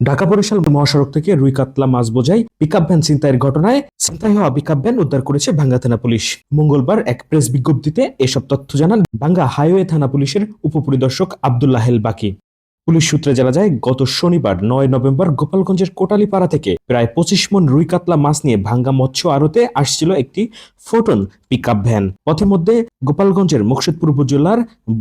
ঢাকা বরিশাল মহাসড়ক থেকে রুই কাতলা মাছ বোঝাই পিকআপ ভ্যান ছিনতাইয়ের ঘটনায় ছিনতাই হওয়া পিকআপ ভ্যান উদ্ধার করেছে ভাঙ্গা থানা পুলিশ। মঙ্গলবার এক প্রেস বিজ্ঞপ্তিতে এসব তথ্য জানান ভাঙ্গা হাইওয়ে থানা পুলিশের উপপরিদর্শক আবদুল্লাহেল বাকি পুলিশ সূত্রে জানা যায়, গত শনিবার নয় নভেম্বর গোপালগঞ্জের কোটালীপাড়া থেকে প্রায় পঁচিশ মন রুই কাতলা মাছ নিয়ে ভাঙ্গা মৎস্য আড়তে আসছিল একটি ফোটন পিকআপ ভ্যান পথে মধ্যে গোপালগঞ্জের মুর্শিদপুর উপজেলার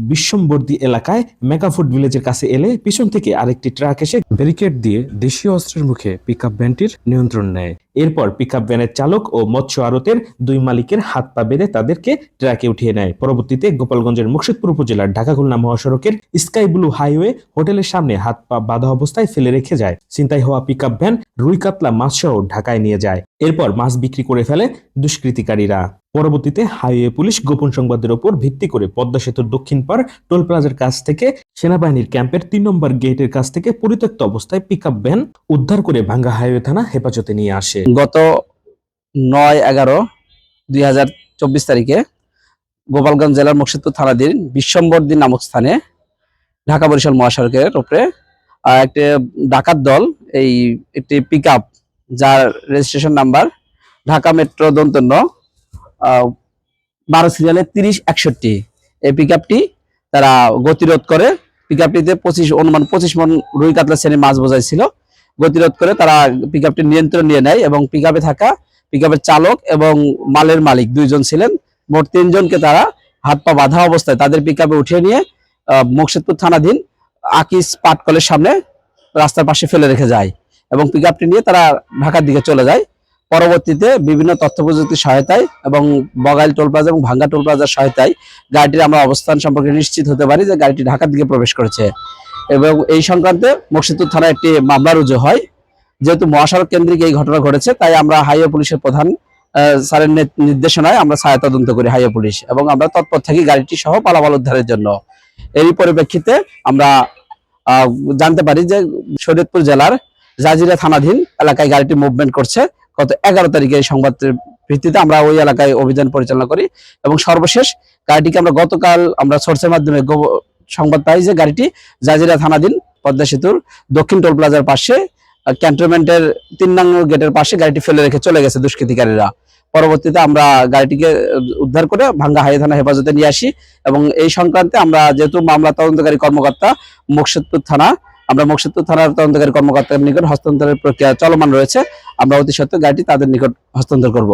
বিশ্বমবর্তী এলাকায় মেগাফুড ভিলেজের কাছে এলে পিছন থেকে আরেকটি ট্রাক এসে ব্যারিকেড দিয়ে দেশীয় অস্ত্রের মুখে পিকআপ ভ্যানটির নিয়ন্ত্রণ নেয়। এরপর পিকআপ ভ্যানের চালক ও মৎস্য আড়তের দুই মালিকের হাত পা বেঁধে তাদেরকে ট্রাকে উঠিয়ে নেয়। পরবর্তীতে গোপালগঞ্জের মুর্শিদপুর উপজেলার ঢাকা খুলনা মহাসড়কের স্কাই ব্লু হাইওয়ে হোটেলের সামনে হাত পা বাঁধা অবস্থায় ফেলে রেখে যায়। ছিনতাই হওয়া পিকআপ ভ্যান রুই কাতলা মাছ সহ ঢাকায় নিয়ে যায়। এরপর মাছ বিক্রি করে ফেলে দুষ্কৃতিকারীরা। পরবর্তীতে হাইওয়ে পুলিশ গোপন সংবাদের উপর ভিত্তি করে পদ্মা সেতুর দক্ষিণ পার টোল প্লাজার কাছ থেকে সেনাবাহিনীর ক্যাম্পের তিন নম্বর গেটের কাছ থেকে পরিত্যক্ত অবস্থায় পিকআপ ভ্যান উদ্ধার করে ভাঙ্গা হাইওয়ে থানা হেফাজতে নিয়ে আসে। গত নয় এগারো দুই তারিখে গোপালগঞ্জ জেলার মুর্শিদপুর থানাধীন বিশ্বম্বরদিন নামক স্থানে ঢাকা বরিশাল মহাসড়কের উপরে একটি ডাকাত দল, এই একটি পিক যার রেজিস্ট্রেশন নাম্বার ঢাকা মেট্রো দন্তন্য বারো সিরিয়ালে তিরিশ একষট্টি। এই পিক তারা গতিরোধ করে। পিক আপটিতে পঁচিশ অনুমান পঁচিশ মন রুই কাতলা শ্রেণি মাছ বোঝাইছিল গতিরোধ করে তারা পিক আপটি নিয়ন্ত্রণ নিয়ে নেয় এবং পিক থাকা পিক চালক এবং মালের মালিক দুইজন ছিলেন। মোট তিনজনকে তারা হাত পা বাঁধা অবস্থায় তাদের পিক উঠিয়ে নিয়ে আহ, মুর্শিদপুর থানাধীন আকিস পাটকলের সামনে রাস্তার পাশে ফেলে রেখে যায়। এবং পিক নিয়ে তারা ঢাকার দিকে চলে যায়। পরবর্তীতে বিভিন্ন তথ্য প্রযুক্তির সহায়তায় এবং বগাইল টোল প্লাজা এবং ভাঙ্গা টোল প্লাজার সহায়তায় গাড়িটির আমরা অবস্থান সম্পর্কে নিশ্চিত হতে পারি যে গাড়িটি ঢাকার দিকে প্রবেশ করেছে। এবং এই সংক্রান্তে মুর্শিদপুর থানায় একটি মামলা রুজু হয়। যেহেতু মহাসড়ক কেন্দ্রিক এই ঘটনা ঘটেছে, তাই আমরা হাইওয়ে পুলিশের প্রধান স্যারের নির্দেশনায় আমরা ছায়া তদন্ত করি হাইওয়ে পুলিশ এবং আমরা তৎপর থাকি গাড়িটি সহ পালামাল উদ্ধারের জন্য। এরই পরিপ্রেক্ষিতে আমরা জানতে পারি যে শরীয়তপুর জেলার জাজিরা থানাধীন এলাকায় গাড়িটি মুভমেন্ট করছে। গত এগারো তারিখে এই সংবাদের ভিত্তিতে আমরা ওই এলাকায় অভিযান পরিচালনা করি এবং সর্বশেষ গাড়িটিকে আমরা গতকাল আমরা সোর্সের মাধ্যমে সংবাদ পাই যে গাড়িটি জাজিরা থানাধীন পদ্মা সেতুর দক্ষিণ টোল প্লাজার পাশে ক্যান্টনমেন্টের তিন নম্বর গেটের পাশে গাড়িটি ফেলে রেখে চলে গেছে দুষ্কৃতিকারীরা। পরবর্তীতে আমরা গাড়িটিকে উদ্ধার করে ভাঙ্গা হাই থানা হেফাজতে নিয়ে আসি এবং এই সংক্রান্তে আমরা যেহেতু মামলা তদন্তকারী কর্মকর্তা মুর্শিদপুর থানা আমরা মুর্শিদপুর থানার তদন্তকারী কর্মকর্তার নিকট হস্তান্তরের প্রক্রিয়া চলমান রয়েছে। আমরা অতি সত্ত্বর গাড়িটি তাদের নিকট হস্তান্তর করব।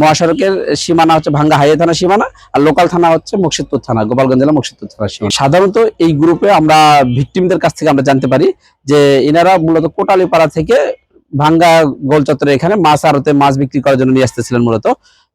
মহাসড়কের সীমানা হচ্ছে ভাঙ্গা হাইওয়ে থানা সীমানা আর লোকাল থানা হচ্ছে মুর্শিদপুর থানা গোপালগঞ্জ জেলা মুর্শিদপুর থানা সীমানা। সাধারণত এই গ্রুপে আমরা ভিকটিমদের কাছ থেকে আমরা জানতে পারি যে এনারা মূলত কোটালীপাড়া থেকে ভাঙ্গা গোল চত্বরে এখানে মাছ আড়তে মাছ বিক্রি করার জন্য নিয়ে আসতেছিলেন মূলত।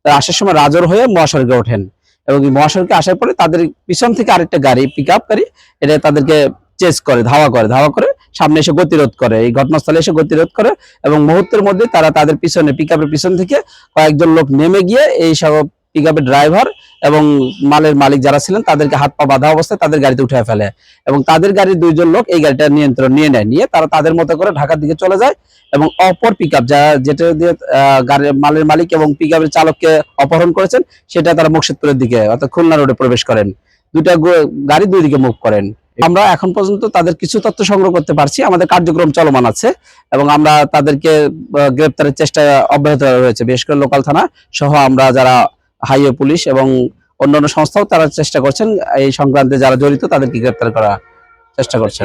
আসার সময় রাজর হয়ে মহাসড়কে ওঠেন। এবং এই মহাসড়কে আসার পরে তাদের পিছন থেকে আরেকটা গাড়ি পিক আপ গাড়ি এটা তাদেরকে চেস করে, ধাওয়া করে ধাওয়া করে সামনে এসে গতিরোধ করে। এই ঘটনাস্থলে এসে গতিরোধ করে এবং মুহূর্তের মধ্যে তারা তাদের পিছনে পিক পিছন থেকে কয়েকজন লোক নেমে গিয়ে এই সব পিক ড্রাইভার এবং মালের মালিক যারা ছিলেন তাদেরকে হাত পা বাঁধা অবস্থায় তাদের গাড়িতে উঠে ফেলে এবং তাদের গাড়ির দুইজন লোক এই গাড়িটা নিয়ন্ত্রণ নিয়ে নেয়। নিয়ে তারা তাদের মতো করে ঢাকার দিকে চলে যায় এবং অপর পিক আপ যা যেটা দিয়ে গাড়ির মালের মালিক এবং পিক চালককে অপহরণ করেছেন, সেটা তারা মুর্শিদপুরের দিকে অর্থাৎ খুলনা রোডে প্রবেশ করেন। দুইটা গো- গাড়ি দুই দিকে মুভ করেন। আমরা এখন পর্যন্ত তাদের কিছু তথ্য সংগ্রহ করতে পারছি। আমাদের কার্যক্রম চলমান আছে এবং আমরা তাদেরকে গ্রেপ্তারের চেষ্টা অব্যাহত রয়েছে। বিশেষ করে লোকাল থানা সহ আমরা যারা হাইওয়ে পুলিশ এবং অন্যান্য সংস্থাও তারা চেষ্টা করছেন এই সংক্রান্তে যারা জড়িত তাদেরকে গ্রেপ্তার করার চেষ্টা করছেন।